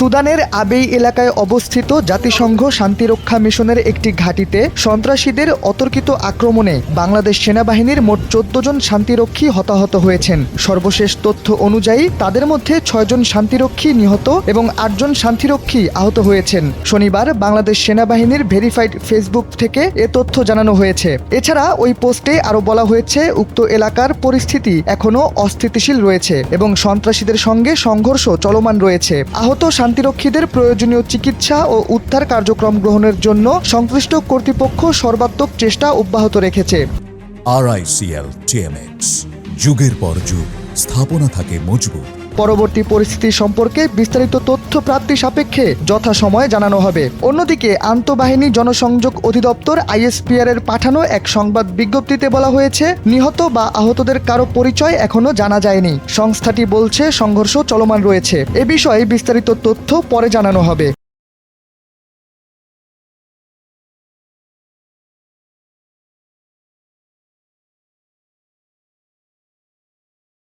সুদানের আবেই এলাকায় অবস্থিত জাতিসংঘ শান্তিরক্ষা মিশনের একটি ঘাঁটিতে সন্ত্রাসীদের অতর্কিত আক্রমণে বাংলাদেশ সেনাবাহিনীর মোট চোদ্দ জন শান্তিরক্ষী হতাহত হয়েছেন। সর্বশেষ তথ্য অনুযায়ী তাদের মধ্যে ছয়জন শান্তিরক্ষী নিহত এবং আটজন শান্তিরক্ষী আহত হয়েছেন। শনিবার বাংলাদেশ সেনাবাহিনীর ভেরিফাইড ফেসবুক থেকে এ তথ্য জানানো হয়েছে। এছাড়া ওই পোস্টে আরও বলা হয়েছে, উক্ত এলাকার পরিস্থিতি এখনও অস্থিতিশীল রয়েছে এবং সন্ত্রাসীদের সঙ্গে সংঘর্ষ চলমান রয়েছে। আহত শান্তিরক্ষীদের প্রয়োজনীয় চিকিৎসা ও উদ্ধার কার্যক্রম গ্রহণের জন্য সংশ্লিষ্ট কর্তৃপক্ষ সর্বাত্মক চেষ্টা অব্যাহত রেখেছে। আরআইসিএল টিএমএক্স যুগের পর যুগ, স্থাপনা থাকে মজবুত। পরবর্তী পরিস্থিতি সম্পর্কে বিস্তারিত তথ্য প্রাপ্তি সাপেক্ষে যথাসময়ে জানানো হবে। অন্যদিকে, আন্তঃবাহিনী জনসংযোগ অধিদপ্তর আইএসপিআর এর পাঠানো এক সংবাদ বিজ্ঞপ্তিতে বলা হয়েছে, নিহত বা আহতদের কারও পরিচয় এখনও জানা যায়নি। সংস্থাটি বলছে, সংঘর্ষ চলমান রয়েছে। এ বিষয়ে বিস্তারিত তথ্য পরে জানানো হবে।